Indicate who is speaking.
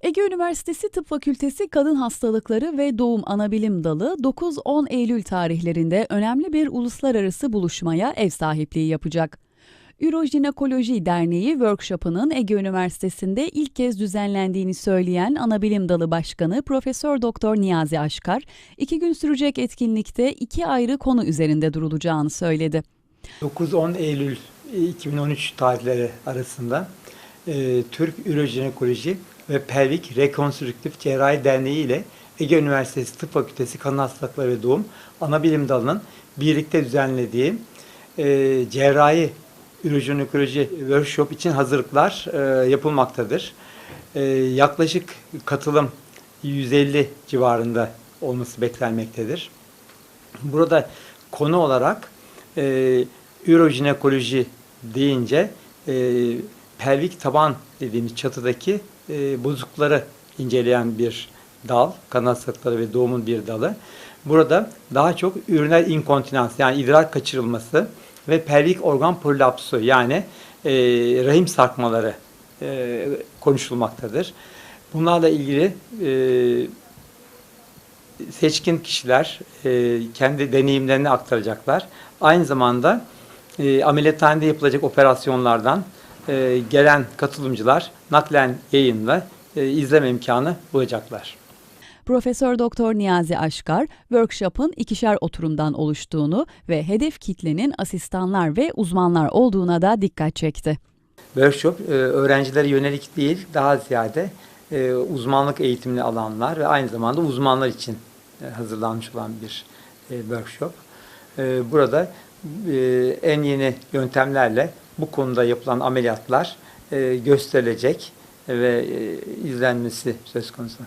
Speaker 1: Ege Üniversitesi Tıp Fakültesi Kadın Hastalıkları ve Doğum Anabilim Dalı 9-10 Eylül tarihlerinde önemli bir uluslararası buluşmaya ev sahipliği yapacak. Ürojinekoloji Derneği workshop'ının Ege Üniversitesi'nde ilk kez düzenlendiğini söyleyen Anabilim Dalı Başkanı Profesör Doktor Niyazi Aşkar, iki gün sürecek etkinlikte iki ayrı konu üzerinde durulacağını söyledi.
Speaker 2: 9-10 Eylül 2013 tarihleri arasında e, Türk Ürojinekoloji ve Pelvik Rekonstrüktif Cerrahi Derneği ile Ege Üniversitesi Tıp Fakültesi Kadın Hastalıkları ve Doğum Anabilim Dalı'nın birlikte düzenlediği e, cerrahi ürojinekoloji workshop için hazırlıklar e, yapılmaktadır. E, yaklaşık katılım 150 civarında olması beklenmektedir. Burada konu olarak e, ürojinekoloji deyince e, pelvik taban dediğimiz çatıdaki e, bozuklukları inceleyen bir dal, kan hastalıkları ve doğumun bir dalı. Burada daha çok üriner inkontinans yani idrar kaçırılması ve pelvik organ prolapsu yani e, rahim sarkmaları e, konuşulmaktadır. Bunlarla ilgili e, seçkin kişiler e, kendi deneyimlerini aktaracaklar. Aynı zamanda e, ameliyathanede yapılacak operasyonlardan e, gelen katılımcılar naklen yayınla e, izleme imkanı bulacaklar.
Speaker 1: Profesör Doktor Niyazi Aşkar, workshop'ın ikişer oturumdan oluştuğunu ve hedef kitlenin asistanlar ve uzmanlar olduğuna da dikkat çekti.
Speaker 2: Workshop e, öğrencilere yönelik değil, daha ziyade e, uzmanlık eğitimini alanlar ve aynı zamanda uzmanlar için e, hazırlanmış olan bir workshop. Burada en yeni yöntemlerle bu konuda yapılan ameliyatlar e, gösterilecek ve e, izlenmesi söz konusu.